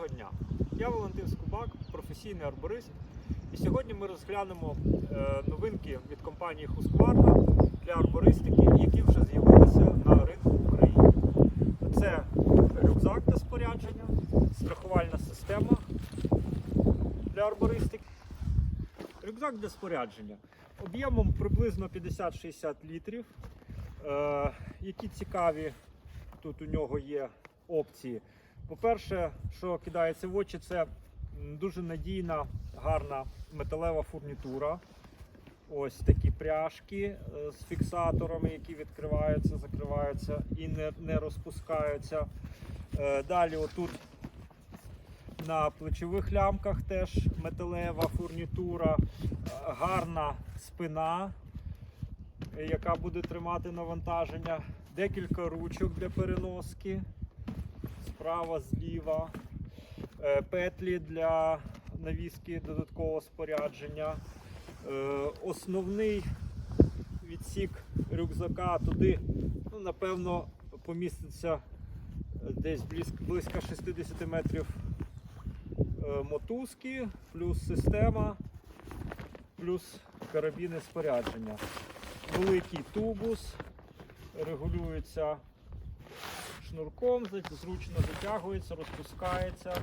Доброго дня! Я Валентин Скубак, професійний арборист. І сьогодні ми розглянемо е, новинки від компанії Husqvarna для арбористики, які вже з'явилися на ринку України. Це рюкзак та спорядження, страхувальна система для арбористики. Рюкзак для спорядження об'ємом приблизно 50-60 літрів. Е, які цікаві тут у нього є опції. По-перше, що кидається в очі, це дуже надійна, гарна металева фурнітура. Ось такі пряжки е, з фіксаторами, які відкриваються, закриваються і не, не розпускаються. Е, Далі, отут на плечових лямках теж металева фурнітура, е, гарна спина, яка буде тримати навантаження, декілька ручок для переноски справа, зліва, Е, петлі для навіски додаткового спорядження. Е, Основний відсік рюкзака туди, ну, напевно, поміститься десь близько, близько 60 метрів е, мотузки, плюс система, плюс карабіни спорядження. Великий тубус регулюється шнурком, зручно затягується, розпускається.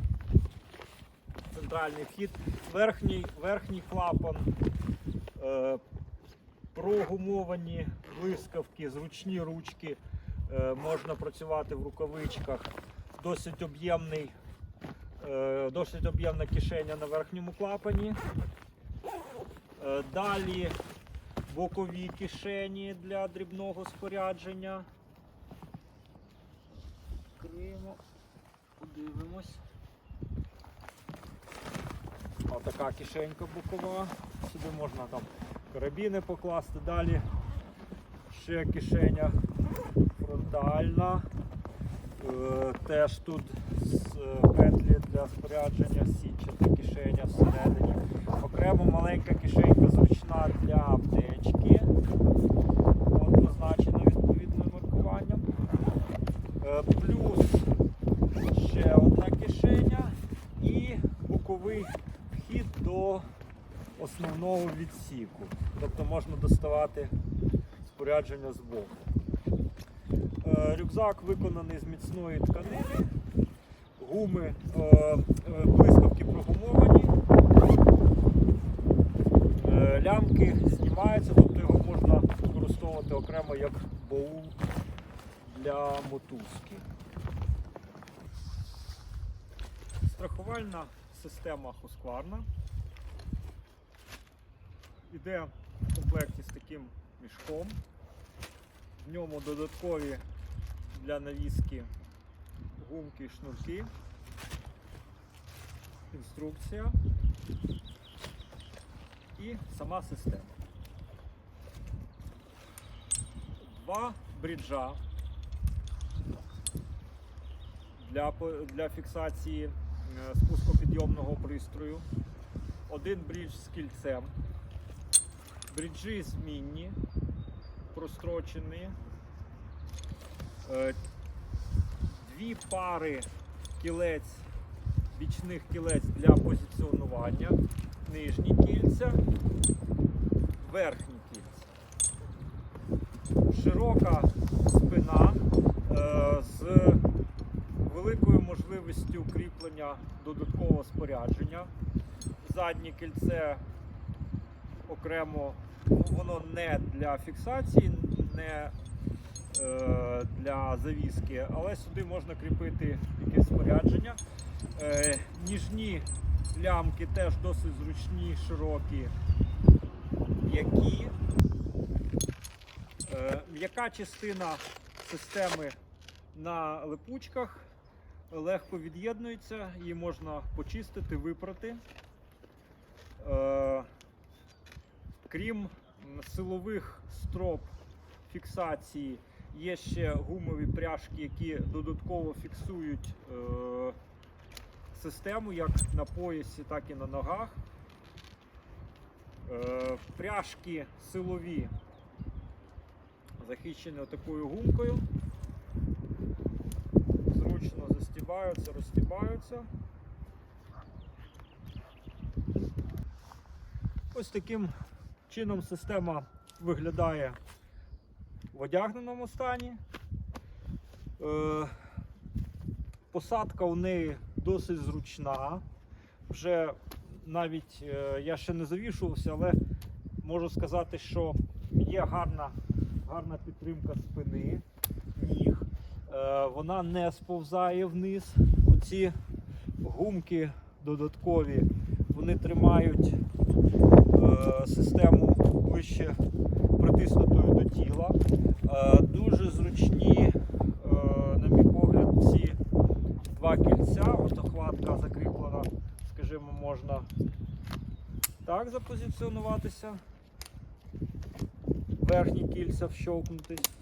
Центральний вхід, верхній, верхній клапан, е, прогумовані блискавки, зручні ручки, е, можна працювати в рукавичках. Досить об'ємний, е, досить об'ємна кишеня на верхньому клапані. Е, далі бокові кишені для дрібного спорядження. Відкриємо, подивимось. Отака кишенька бокова. Сюди можна там карабіни покласти. Далі ще кишеня фронтальна. Е, теж тут е, петлі для спорядження, сітчата кишеня всередині. Окремо маленька кишенька зручна для аптечки. От позначена відповідним маркуванням. Е, Плюс ще одна кишеня і боковий вхід до основного відсіку. Тобто можна доставати спорядження з боку. Е, Рюкзак виконаний з міцної тканини, гуми, е, е, блискавки прогумовані, лямки знімаються, тобто його можна використовувати окремо як баул для мотузки. Страхувальна система Husqvarna іде в комплекті з таким мішком. В ньому додаткові для навіски гумки і шнурки. Інструкція і сама система. Два бріджа для, для фіксації спускопідйомного пристрою. Один брідж з кільцем. Бріджі змінні, прострочені. Е, Дві пари кілець, бічних кілець для позиціонування. Нижні кільця, верхні кільця. Широка спина е, з великою можливістю кріплення додаткового спорядження. Заднє кільце окремо, ну, воно не для фіксації, не е, для завіски, але сюди можна кріпити якесь спорядження. Е, ніжні лямки теж досить зручні, широкі, м'які. Е, М'яка частина системи на липучках легко від'єднується, її можна почистити, випрати. Е, Крім силових строп фіксації, є ще гумові пряжки, які додатково фіксують е, систему як на поясі, так і на ногах. Е, Пряжки силові захищені такою гумкою зручно застібаються, розстібаються. Ось таким чином система виглядає в одягненому стані. Е, посадка у неї досить зручна. Вже навіть е, я ще не завішувався, але можу сказати, що є гарна, гарна підтримка спини вона не сповзає вниз. Оці гумки додаткові, вони тримають е, систему вище притиснутою до тіла. Е, дуже зручні, е, на мій погляд, ці два кільця. От охватка закріплена, скажімо, можна так запозиціонуватися. Верхні кільця вщовкнутись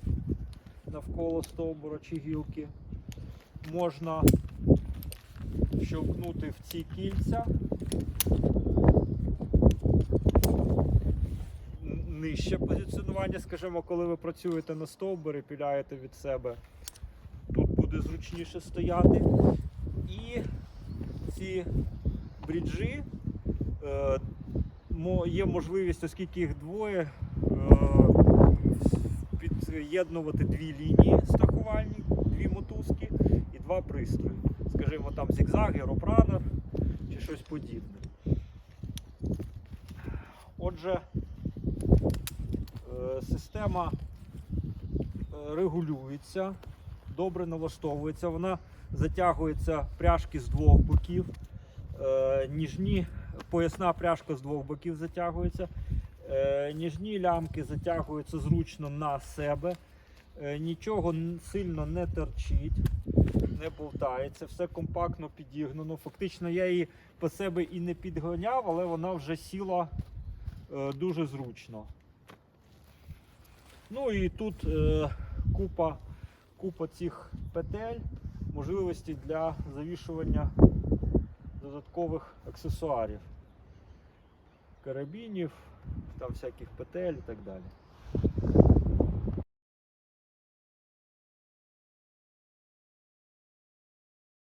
навколо стовбура чи гілки. Можна вщовкнути в ці кільця. Нижче позиціонування, скажімо, коли ви працюєте на стовбурі, піляєте від себе, тут буде зручніше стояти. І ці бріджі е, є можливість, оскільки їх двоє, е, під'єднувати дві лінії страхувальні, дві мотузки і два пристрої. Скажімо, там зігзаг, геропранер чи щось подібне. Отже, е, система е, регулюється, добре налаштовується, вона затягується пряжки з двох боків, е, ніжні, поясна пряжка з двох боків затягується. Е, Ніжні лямки затягуються зручно на себе, е, нічого сильно не торчить, не болтається, все компактно підігнано. Фактично я її по себе і не підганяв, але вона вже сіла е, дуже зручно. Ну і тут купа, купа цих петель, можливості для завішування додаткових аксесуарів, карабінів, там всяких петель і так далі.